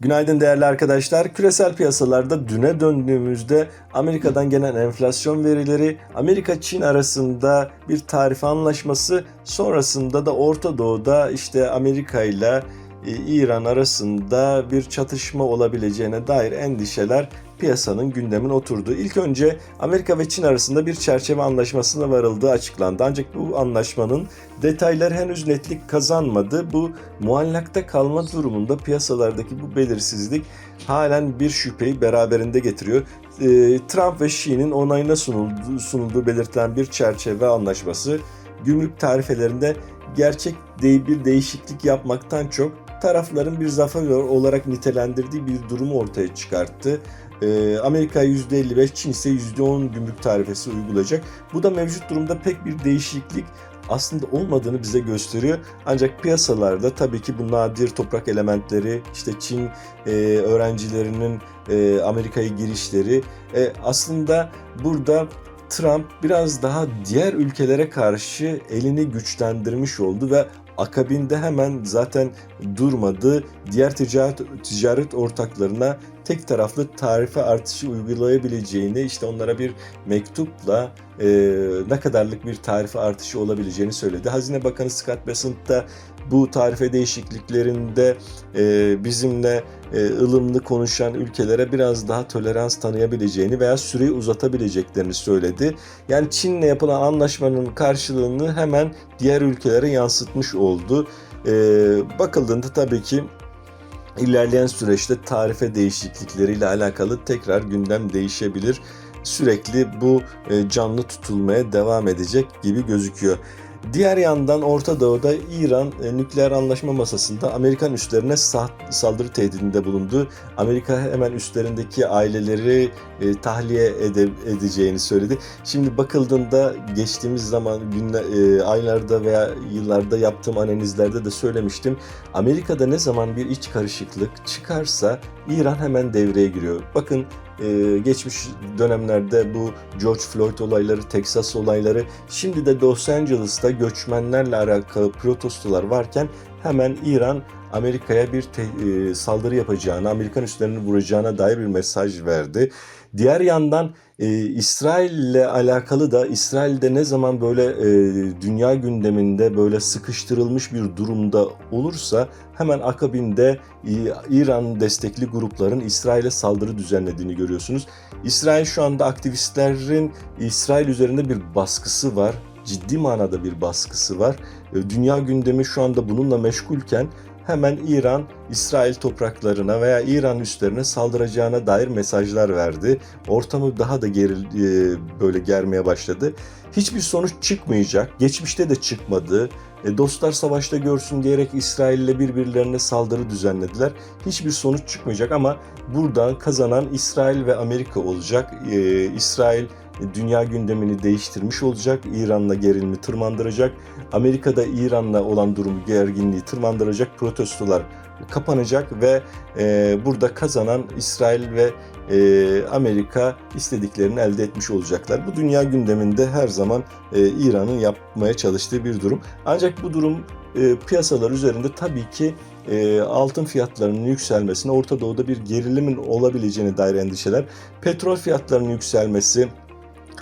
Günaydın değerli arkadaşlar. Küresel piyasalarda düne döndüğümüzde Amerika'dan gelen enflasyon verileri, Amerika-Çin arasında bir tarife anlaşması, sonrasında da Orta Doğu'da işte Amerika ile e, İran arasında bir çatışma olabileceğine dair endişeler piyasanın gündemine oturdu. İlk önce Amerika ve Çin arasında bir çerçeve anlaşmasına varıldığı açıklandı. Ancak bu anlaşmanın detayları henüz netlik kazanmadı. Bu muallakta kalma durumunda piyasalardaki bu belirsizlik halen bir şüpheyi beraberinde getiriyor. Ee, Trump ve Xi'nin onayına sunulduğu, sunulduğu belirtilen bir çerçeve anlaşması gümrük tarifelerinde gerçek bir değişiklik yapmaktan çok tarafların bir zafer olarak nitelendirdiği bir durumu ortaya çıkarttı. Ee, Amerika %55, Çin ise %10 gümrük tarifesi uygulayacak. Bu da mevcut durumda pek bir değişiklik aslında olmadığını bize gösteriyor. Ancak piyasalarda tabii ki bu nadir toprak elementleri, işte Çin e, öğrencilerinin e, Amerika'ya girişleri e, aslında burada Trump biraz daha diğer ülkelere karşı elini güçlendirmiş oldu ve akabinde hemen zaten durmadı. Diğer ticaret ticaret ortaklarına tek taraflı tarife artışı uygulayabileceğini, işte onlara bir mektupla e, ne kadarlık bir tarife artışı olabileceğini söyledi. Hazine Bakanı Scott Bessent da bu tarife değişikliklerinde e, bizimle e, ılımlı konuşan ülkelere biraz daha tolerans tanıyabileceğini veya süreyi uzatabileceklerini söyledi. Yani Çin'le yapılan anlaşmanın karşılığını hemen diğer ülkelere yansıtmış oldu. E, bakıldığında tabii ki ilerleyen süreçte tarife değişiklikleriyle alakalı tekrar gündem değişebilir. Sürekli bu e, canlı tutulmaya devam edecek gibi gözüküyor. Diğer yandan Orta Doğu'da İran e, nükleer anlaşma masasında Amerikan üslerine sa- saldırı tehdidinde bulundu. Amerika hemen üstlerindeki aileleri e, tahliye ede- edeceğini söyledi. Şimdi bakıldığında geçtiğimiz zaman günler, e, aylarda veya yıllarda yaptığım analizlerde de söylemiştim. Amerika'da ne zaman bir iç karışıklık çıkarsa İran hemen devreye giriyor. Bakın e, geçmiş dönemlerde bu George Floyd olayları, Texas olayları, şimdi de Los Angeles'ta göçmenlerle alakalı protestolar varken hemen İran Amerika'ya bir te- e, saldırı yapacağını, Amerikan üslerini vuracağına dair bir mesaj verdi. Diğer yandan e, İsrail ile alakalı da İsrail'de ne zaman böyle e, dünya gündeminde böyle sıkıştırılmış bir durumda olursa hemen akabinde e, İran destekli grupların İsrail'e saldırı düzenlediğini görüyorsunuz. İsrail şu anda aktivistlerin İsrail üzerinde bir baskısı var. Ciddi manada bir baskısı var. E, Dünya gündemi şu anda bununla meşgulken hemen İran İsrail topraklarına veya İran üslerine saldıracağına dair mesajlar verdi. Ortamı daha da geril, e, böyle germeye başladı. Hiçbir sonuç çıkmayacak. Geçmişte de çıkmadı. E, dostlar savaşta görsün diyerek İsrail ile birbirlerine saldırı düzenlediler. Hiçbir sonuç çıkmayacak ama buradan kazanan İsrail ve Amerika olacak. E, İsrail dünya gündemini değiştirmiş olacak. İran'la gerilimi tırmandıracak. Amerika'da İran'la olan durumu gerginliği tırmandıracak. Protestolar kapanacak ve e, burada kazanan İsrail ve e, Amerika istediklerini elde etmiş olacaklar. Bu dünya gündeminde her zaman e, İran'ın yapmaya çalıştığı bir durum. Ancak bu durum e, piyasalar üzerinde tabii ki e, altın fiyatlarının yükselmesine, Orta Doğu'da bir gerilimin olabileceğine dair endişeler, petrol fiyatlarının yükselmesi,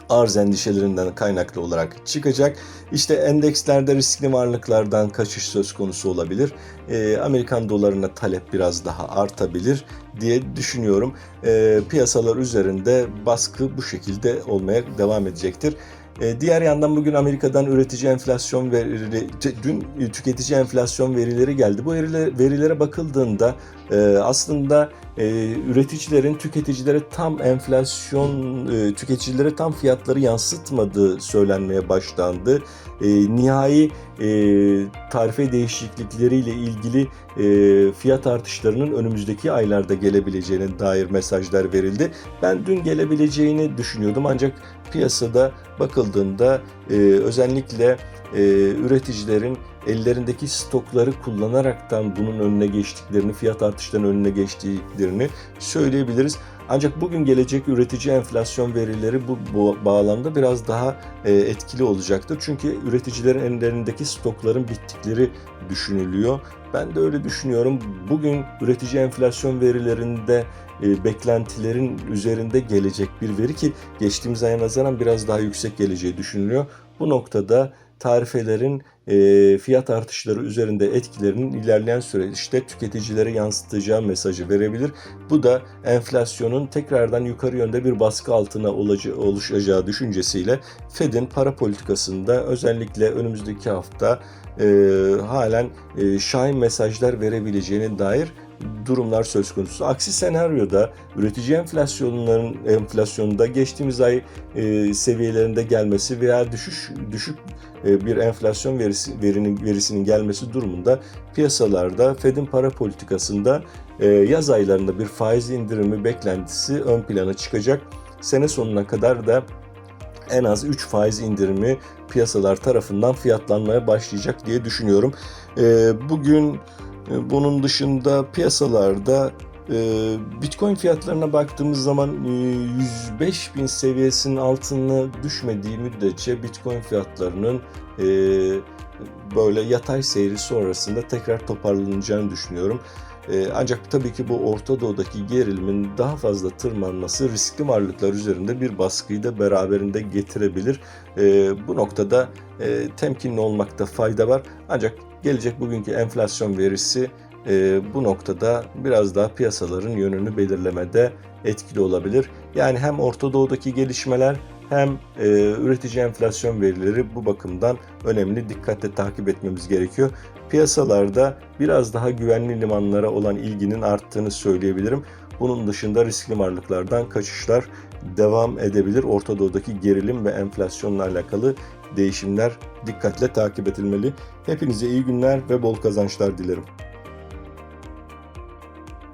arz endişelerinden kaynaklı olarak çıkacak. İşte endekslerde riskli varlıklardan kaçış söz konusu olabilir. Ee, Amerikan dolarına talep biraz daha artabilir diye düşünüyorum. Ee, piyasalar üzerinde baskı bu şekilde olmaya devam edecektir. Ee, Diğer yandan bugün Amerika'dan üretici enflasyon verileri, dün tüketici enflasyon verileri geldi. Bu verilere, bakıldığında e, aslında e, üreticilerin tüketicilere tam enflasyon, e, tüketicilere tam fiyatları yansıtmadığı söylenmeye başlandı. Nihai tarife değişiklikleriyle ilgili fiyat artışlarının önümüzdeki aylarda gelebileceğine dair mesajlar verildi. Ben dün gelebileceğini düşünüyordum ancak piyasada bakıldığında e, özellikle e, üreticilerin ellerindeki stokları kullanaraktan bunun önüne geçtiklerini, fiyat artışlarının önüne geçtiklerini söyleyebiliriz. Ancak bugün gelecek üretici enflasyon verileri bu, bu bağlamda biraz daha e, etkili olacaktır. Çünkü üreticilerin ellerindeki stokların bittikleri düşünülüyor. Ben de öyle düşünüyorum. Bugün üretici enflasyon verilerinde e, beklentilerin üzerinde gelecek bir veri ki geçtiğimiz aya nazaran biraz daha yüksek geleceği düşünülüyor. Bu noktada tarifelerin e, fiyat artışları üzerinde etkilerinin ilerleyen süreçte tüketicilere yansıtacağı mesajı verebilir. Bu da enflasyonun tekrardan yukarı yönde bir baskı altına oluşacağı düşüncesiyle Fed'in para politikasında özellikle önümüzdeki hafta e, halen e, şahin mesajlar verebileceğine dair durumlar söz konusu. Aksi senaryoda üretici enflasyonların enflasyonunda geçtiğimiz ay e, seviyelerinde gelmesi veya düşüş düşük e, bir enflasyon verisi verinin verisinin gelmesi durumunda piyasalarda Fed'in para politikasında e, yaz aylarında bir faiz indirimi beklentisi ön plana çıkacak. Sene sonuna kadar da en az 3 faiz indirimi piyasalar tarafından fiyatlanmaya başlayacak diye düşünüyorum. E, bugün bunun dışında piyasalarda e, Bitcoin fiyatlarına baktığımız zaman e, 105 bin seviyesinin altına düşmediği müddetçe Bitcoin fiyatlarının e, böyle yatay seyri sonrasında tekrar toparlanacağını düşünüyorum. E, ancak tabii ki bu Orta Doğu'daki gerilimin daha fazla tırmanması riskli varlıklar üzerinde bir baskıyı da beraberinde getirebilir. E, bu noktada e, temkinli olmakta fayda var. Ancak gelecek bugünkü enflasyon verisi e, bu noktada biraz daha piyasaların yönünü belirlemede etkili olabilir. Yani hem Orta Doğu'daki gelişmeler hem e, üretici enflasyon verileri bu bakımdan önemli dikkatle takip etmemiz gerekiyor. Piyasalarda biraz daha güvenli limanlara olan ilginin arttığını söyleyebilirim. Bunun dışında riskli varlıklardan kaçışlar devam edebilir. Orta Doğu'daki gerilim ve enflasyonla alakalı değişimler dikkatle takip edilmeli. Hepinize iyi günler ve bol kazançlar dilerim.